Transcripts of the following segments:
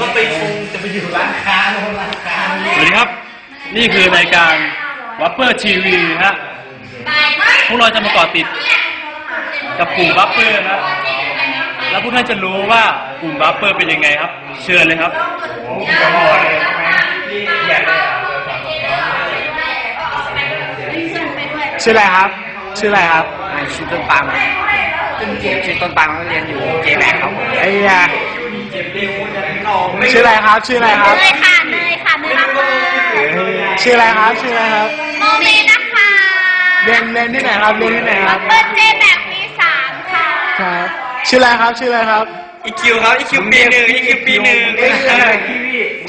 ก็ไปคงจะไปอยู่ร้านค้าโน่นร้านค้าสวัสดีครับ นี่คือรายการวัปเปอร์ทีวีนะฮะพวกเราจะมาเกาะติดกับกลุ่มวัปเปอร์นะ แล้วพวกท่านจะรู้ว่ากลุ่มวัปเปอร์เป็นยังไงครับ เชิญเลยครับชื่ออะไรครับ ชื่ออะไรครับชื่อต้นปาล์มชื่อต้นปาล์มก็เรียนอยู่เจแบกครับผมไอ้ยา ชื่ออะไรครับ ชื่ออะไรครับเนยค่ะเนยค่ะเนยรักมาชื่ออะไรครับ ชื่ออะไรครับ โมเมนะคะเรียนเรียนที่ไหนครับ เรียนที่ไหนครับ เปิดเจแบบปีสามค่ะครับ ชื่ออะไรครับ ชื่ออะไรครับ อีคิวครับอีคิวปีหนึ่งอีคิวปีหนึ่ง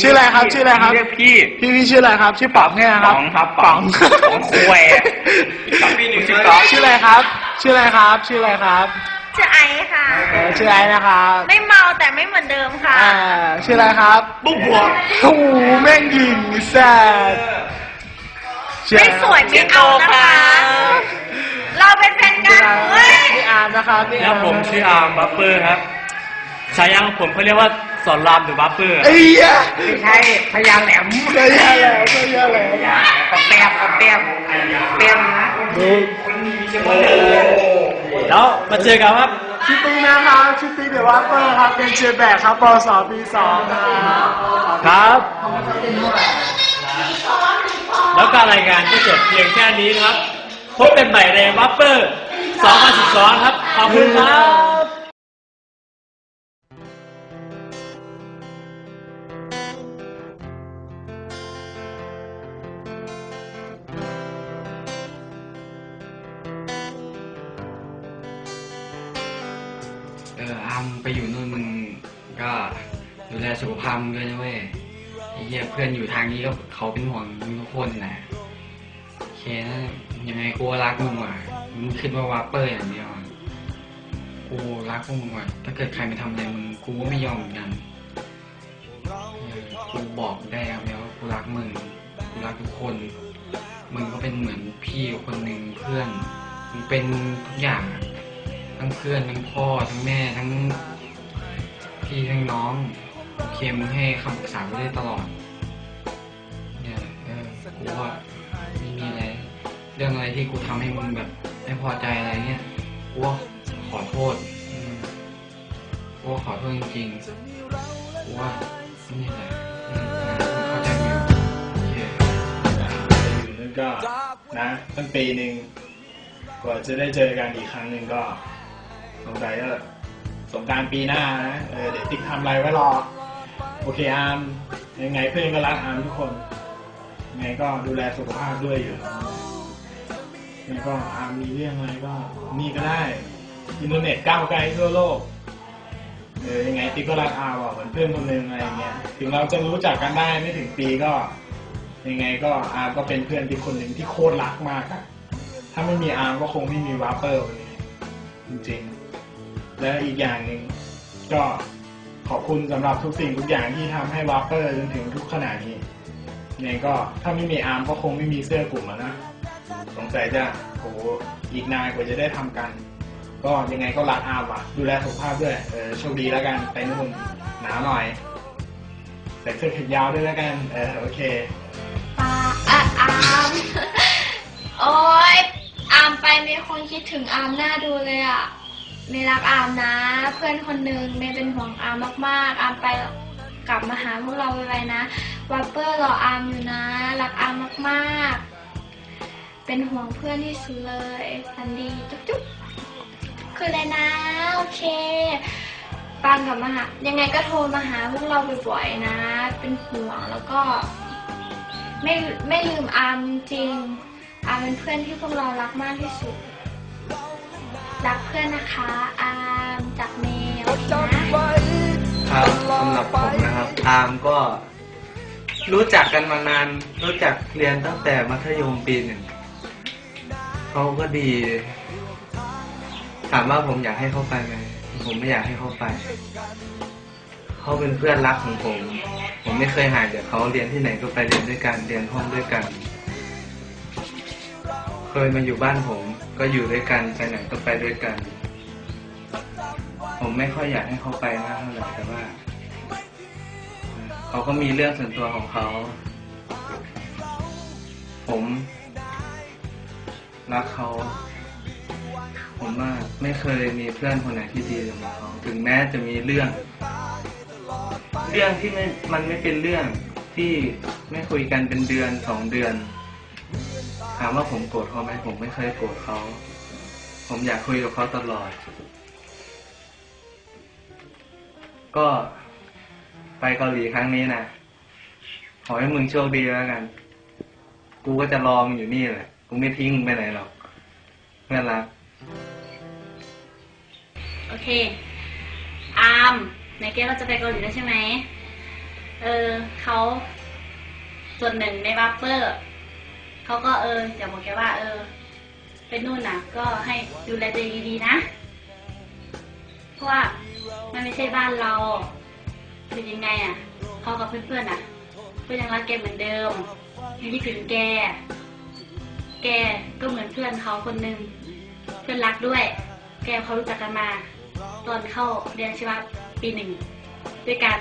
ชื่ออะไรครับ ชื่ออะไรครับ เรียกพี่พี่พี่ชื่ออะไรครับ ชื่อป๋องเนี่ยนะครับป๋องครับป๋องป๋องคุยป๋องปีหนึ่งชื่อต๊อกชื่ออะไรครับ ชื่ออะไรครับ ชื่ออะไรครับ ชื่อไอซ์ค่ะ เออชื่อไอ้นะครับไม่เมาแต่ไม่เหมือนเดิมค่ะ อ่าชื่ออะไรครับบุ๊กบัวโอ้โหแม่งยิงแซ่บชื่อไม่อะรสวยไม่เอานะคะ เราเป็นแฟนชื่กัอนอะไรเว้ยนี่อาร์มนะครับนี่แล้วผมชื่ออาร์มวัปเปอร์ครับฉายาของผมเขาเรียกว่าสอนรามหรือวัปเปอร์ ไอ้เหี้ยไม่ใช่พยางแหลมเสียแล้วเสียแล้วกับแป๊บกับแป๊บแป๊บนะ แล้วมาเจอกันครับชิปปี้นะครับชิปปี้เดอะวัปเปอร์ครับเป็นเชียร์แบกครับปสปีสองนะครับครับ แล้วการรายงานก็จบเพียงแค่นี้นะครับ พบกันใหม่ในวัปเปอร์2012 ครับ ขอบคุณครับ อออามไปอยู่นู่นมึงก็ดูแลสุขภาพมึงด้วยนะเว้ยไอ้เหี้ยเพื่อนอยู่ทางนี้ก็เขาเป็นห่วงมึงทุกคนนะโอเคนะยังไงกูรักมึงว่ะมึงคิดว่าวาเปอร์อย่างเดียวอะกูรักพวกมึงว่ะถ้าเกิดใครมาทำอะไรมึงกูก็ไม่ยอมเหมือนกันเออกูบอกได้แล้วว่ากูรักมึงกูรักทุกคน มึงก็เป็นเหมือนพี่คนหนึ่งเพื่อนมึงเป็นทุกอย่างอะ ทั้งเพื่อนทั้งพ่อทั้งแม่ทั้งพี่ทั้งน้องเคมให้คำปรึกษากูได้ตลอด เนี่ยเออกูว่าไม่มีอะไร เรื่องอะไรที่กูทำให้มึงแบบไม่พอใจอะไรเงี้ยกูว่าขอโทษกูว่าขอโทษจริงๆกูว่านี่แหละอืมนะเข้าใจไหมโอเคอยู่นั่นก็นะตั้งปีหนึ่งกว่าจะได้เจอกันอีกครั้งหนึ่งก็ สงสัยก็สงการปีหน้านะเออเดี๋ยวติ๊กทำอะไรไว้รอ โอเคอาร์มยังไงเพื่อนก็รักอาร์มทุกคนยังไงก็ดูแลสุขภาพด้วยอยู่ยังไงก็อาร์มมีเรื่องอะไรก็นี่ก็ได้อินเทอร์เน็ตก้าวไกลทั่วโลกเออยังไงติ๊กก็รักอาร์มอะเหมือนเพื่อนคนหนึ่งอะไรเงี้ยถึงเราจะรู้จักกันได้ไม่ถึงปีก็ ยังไงก็อาร์มก็เป็นเพื่อนที่คนหนึ่งที่โคตรรักมากอะถ้าไม่มีอาร์มก็คงไม่มีวาเปอร์วันนี้จริงๆ และอีกอย่างหนึ่งก็ขอบคุณสำหรับทุกสิ่งทุกอย่างที่ทำให้วาเปอร์จนถึงทุกขณะนี้ยังไงก็ถ้าไม่มีอาร์มก็คงไม่มีเสื้อกลุ่มนะสงสัยจะโหอีกนานกว่าจะได้ทำกัน ก็ยังไงก็รักอาร์มอะ ดูแลสุขภาพด้วยเออโชคดีแล้วกันไปนู่นหนาหน่อยใส่เสื้อแขนยาวด้วยแล้วกันเออโอเคปาอะอามโอ๊ยอามไปมีคนคิดถึงอามหน้าดูเลยอะ เมย์รักอามนะ เพื่อนคนหนึ่งเมย์เป็นห่วงอามมากๆ อามไปกลับมาหาพวกเราไวๆนะวัปเปอร์รออามอยู่นะ รักอามมากๆ เป็นห่วงเพื่อนที่สุดเลยสันดีจุ๊บจุ๊บคือเลยนะ โอเคปางกลับมาหายังไงก็โทรมาหาพวกเราบ่อยๆนะ เป็นห่วงแล้วก็ ไม่ไม่ลืมอาร์มจริงอาร์มเป็นเพื่อนที่พวกเรารักมากที่สุด รักเพื่อนนะคะ อาร์มจากเมย์โอเคนะครับสำหรับผมนะครับ อาร์มก็ รู้จักกันมานาน รู้จักเรียนตั้งแต่มัธยมปีหนึ่งเขาก็ดี ถามว่าผมอยากให้เขาไปไหมผมไม่อยากให้เขาไป เขาเป็นเพื่อนรักของผม ผมไม่เคยห่างจากเขาเรียนที่ไหนก็ไปเรียนด้วยกัน เรียนห้องด้วยกัน เคยมาอยู่บ้านผม ก็อยู่ด้วยกันไปไหนก็ไปด้วยกัน ผมไม่ค่อยอยากให้เขาไปมากเท่าไหร่แต่ว่าเขาก็มีเรื่องส่วนตัวของเขา ผมรักเขา ผมว่าไม่เคยมีเพื่อนคนไหนที่ดีเหมือนเขาถึงแม้จะมีเรื่อง เรื่องที่ไม่มันไม่เป็นเรื่องที่ไม่คุยกันเป็นเดือนสองเดือน ถามว่าผมโกรธเขาไหมผมไม่เคยโกรธเขาผมอยากคุยกับเขาตลอด ก็ไปเกาหลีครั้งนี้นะขอให้มึงโชคดีแล้วกัน กูก็จะรอมึงอยู่นี่แหละกูไม่ทิ้งมึงไปไหนหรอกเพื่อนรักโอเค อาร์มในเกมเราจะไปเกาหลีแล้วใช่ไหม เออเขาส่วนหนึ่งในบัฟเฟอร์ เขาก็เอออยากบอกแกว่า เออ เป็นนู่นน่ะก็ให้ดูแลตัวเองดีๆนะ เพราะว่ามันไม่ใช่บ้านเราคือยังไงอะเขากับเพื่อนๆอะเพื่อนยังรักแกเหมือนเดิมยังคิดถึงแก แกก็เหมือนเพื่อนเขาคนหนึ่งเพื่อนรักด้วย แกเขารู้จักกันมา ตอนเข้าเรียนชีวะปีหนึ่งด้วยกัน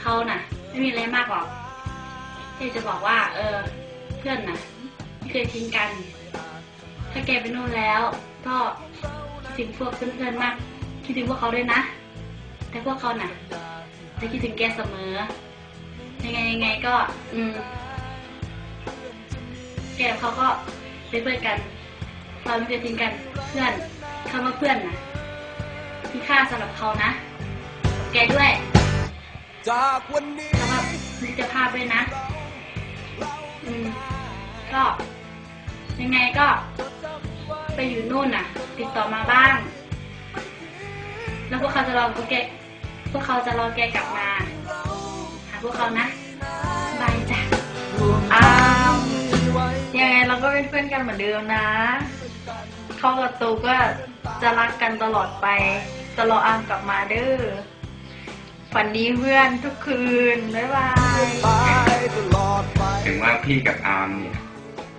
เขาน่ะ ไม่มีอะไรมากหรอก ที่จะบอกว่า เออ เพื่อนน่ะไม่เคยทิ้งกัน ถ้าแกไปนู่นแล้ว ก็คิดถึงพวกเพื่อนๆมาก คิดถึงพวกเขาด้วยนะ แต่พวกเขาน่ะจะคิดถึงแกเสมอ ยังไงยังไงก็ อืม แกกับเขาก็เป็นเพื่อนกันเราไม่เคยทิ้งกันเพื่อนคำว่าเพื่อนนะมีค่าสำหรับเขานะ แกด้วยจากวันนี้แล้วก็มิตรภาพด้วยนะ อืมก็ ยังไงก็ ไปอยู่นู่นน่ะ ติดต่อมาบ้าง แล้วพวกเขาจะรอพวกแกพวกเขาจะรอแกกลับมา หาพวกเขานะบายจ้ะอ้าวยังไงเราก็เป็นเพื่อนกันเหมือนเดิมนะเขากับตูก็จะรักกันตลอดไป ตลอดอามกลับมาเด้อฝันดีเพื่อนทุกคืน บ๊ายบายไปตลอดไป ถึงว่าพี่กับอาร์มเนี่ย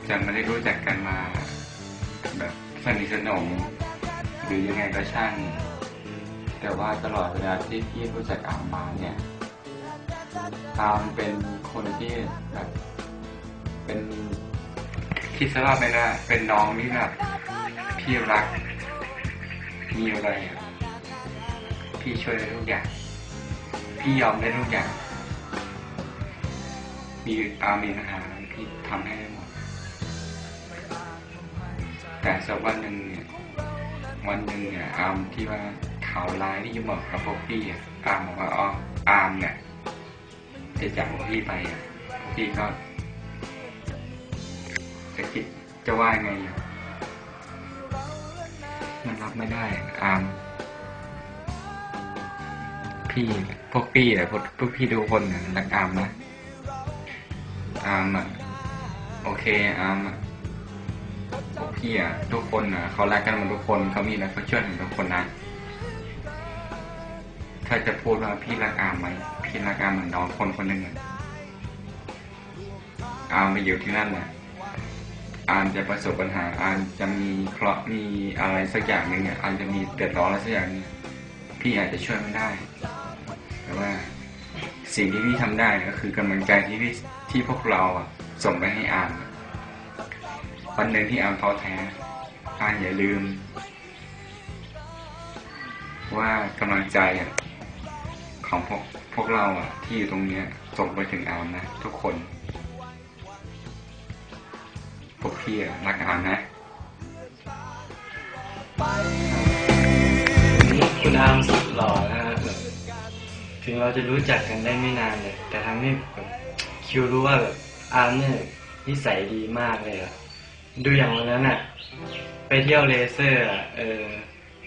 จะไม่ได้รู้จักกันมา แบบสนิทสนมหรือยังไงก็ช่าง แต่ว่าตลอดเวลาที่พี่รู้จักอาร์มมาเนี่ยอาร์มเป็นคนที่แบบเป็นคิดซะว่าเป็นว่าเป็นน้องที่แบบพี่รัก มีอะไรพี่ช่วยทุกอย่าง พี่ยอมได้ทุกอย่าง มีอามีปัญหารพี่ทำให้หมด แต่สักวันหนึ่งเนี่ย วันหนึ่งเนี่ยอามที่ว่าข่าวร้ายที่จะบอกกับพวกพี่อะอามบอกว่าอ๋ออามเนี่ยจะจับพวกพี่ไปอะพวกพี่ก็จะคิดจะว่าไงมันรับไม่ได้อามพี่พวกพี่อะพวกพวกพี่ทุกคนนะรักอามนะ อามอะโอเคอามอะพวกพี่อะทุกคนอะเขารักกันหมดทุกคนเขามีแล้วเขาช่วยกันทุกคนนะถ้าจะพูดว่าพี่รักอามไหมพี่รักอามเหมือนน้องคนคนหนึ่งอะอามไปอยู่ที่นั่นนะอามจะประสบปัญหาอามจะมีเคราะห์มีอะไรสักอย่างหนึ่งอะอามจะมีเดือดร้อนอะไรสักอย่างนึงอะพี่อาจจะช่วยไม่ได้แต่ว่า สิ่งที่พี่ทำได้ก็คือกำลังใจที่พี่ที่พวกเราอะส่งไปให้อามวันหนึ่งที่อามท้อแท้อามอย่าลืม ว่ากำลังใจอะของพวกพวกเราอะที่อยู่ตรงเนี้ยส่งไปถึงอามนะทุกคนพวกพี่อะรักอามนะคุณอาร์มสุดหล่อนะ ถึงเราจะรู้จักกันได้ไม่นานเลยแต่ทำให้แบบคิวรู้ว่าแบบอาร์มเนี่ยนิสัยดีมากเลยอะดูอย่างวันนั้นอะไปเที่ยวเลเซอร์อะเออ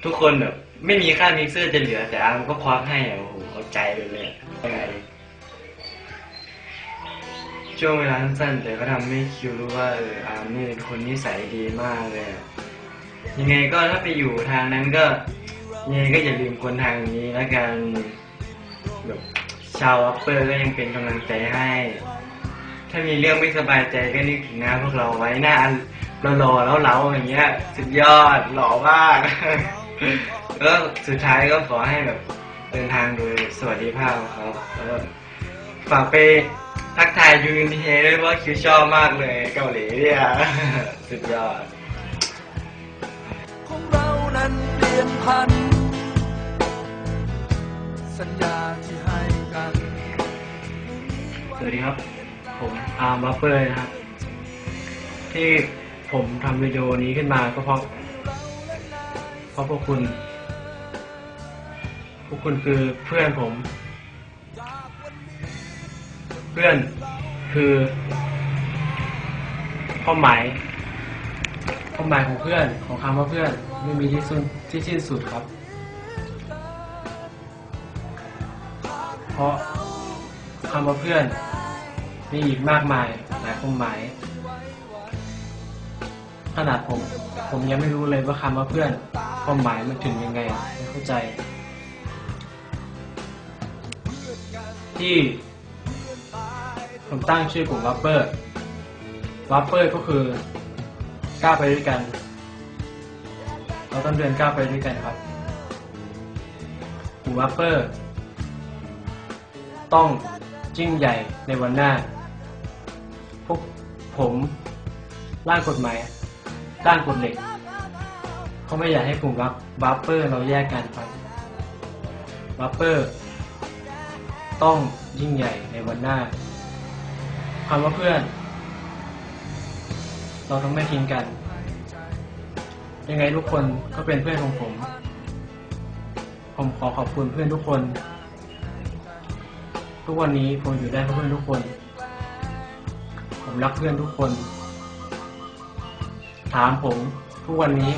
ทุกคนแบบไม่มีค่ามิกเซอร์จะเหลือ แต่อาร์มก็ควักให้อะโอ้โหเขาใจไปเลยยังไงช่วงเวลาสั้นแต่ก็ทำให้คิวรู้ว่าเอออาร์มนี่เป็นคนนิสัยดีมากเลยยังไงก็ถ้าไปอยู่ทางนั้นก็ยังไงก็อย่าลืมคนทางนี้แล้วกัน แบบชาวอัปเปอร์ก็ยังเป็นกำลังใจให้ ถ้ามีเรื่องไม่สบายใจก็นึกถึงหน้าพวกเราไว้หน้าอันหล่อๆแล้วเราอย่างเงี้ย สุดยอดหล่อมากแล้วสุดท้ายก็ขอให้แบบเดินทางโดยสวัสดิภาพครับแล้วฝากไปทักทายยูนิเฮด้วยว่าคิวชอบมากเลยเกาหลีเนี่ยสุดยอดของเรานั้นเปลี่ยนพันสัญญาท สวัสดีครับ ผมอาร์มวัฟเฟอร์นะครับ ที่ผมทำวิดีโอนี้ขึ้นมาก็เพราะเพราะพวกคุณพวกคุณคือเพื่อนผม เพื่อนคือความหมายความหมายของเพื่อนของคำว่าเพื่อนไม่มีที่สุดที่สิ้นสุดครับ เพราะคำว่าเพื่อน มีอีกมากมายหลายความหมาย ขนาดผม ผมยังไม่รู้เลยว่าคำว่าเพื่อนความหมายมันถึงยังไงไม่เข้าใจ ที่ ผมตั้งชื่อกลุ่มวัปเปอร์วัปเปอร์ก็คือก้าวไปด้วยกัน เราต้องเดินก้าวไปด้วยกันครับกลุ่มวัปเปอร์ต้องยิ่งใหญ่ในวันหน้า พวกผมร่างกฎหมายร่างกฎเหล็ก เขาไม่อยากให้กลุ่มวัปวัปเปอร์เราแยกกันครับวัปเปอร์ ต้องยิ่งใหญ่ในวันหน้าคำว่าเพื่อน เราต้องไม่ทิ้งกัน ยังไงทุกคนก็เป็นเพื่อนของผม ผมขอขอบคุณเพื่อนทุกคน ทุกวันนี้ผมอยู่ได้เพราะเพื่อนทุกคน รักเพื่อนทุกคน ถามผมทุกวันนี้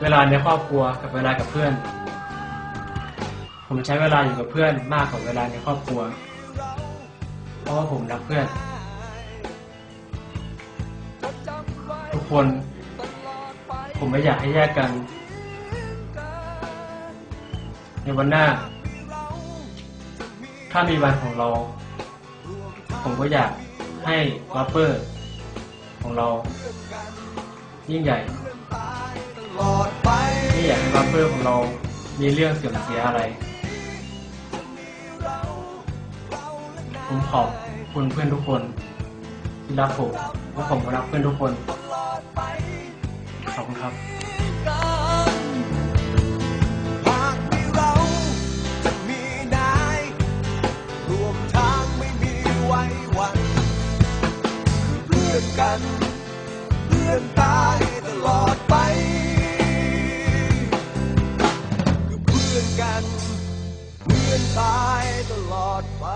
เวลาในครอบครัวกับเวลากับเพื่อน ผมใช้เวลาอยู่กับเพื่อนมากกว่าเวลาในครอบครัว เพราะว่าผมรักเพื่อน ทุกคน ผมไม่อยากให้แยกกัน ในวันหน้า ถ้ามีวันของเรา ผมก็อยากให้วัปเปอร์ของเรา ยิ่งใหญ่ไม่อยากให้วัปเปอร์ของเรา มีเรื่องเสื่อมเสียอะไร ผมขอบคุณเพื่อนทุกคน ที่รักผมและผมก็รักเพื่อนทุกคน ขอบคุณครับัน เพื่อนตายตลอดไปก็เพื่อนกัน เพื่อนตายตลอดไป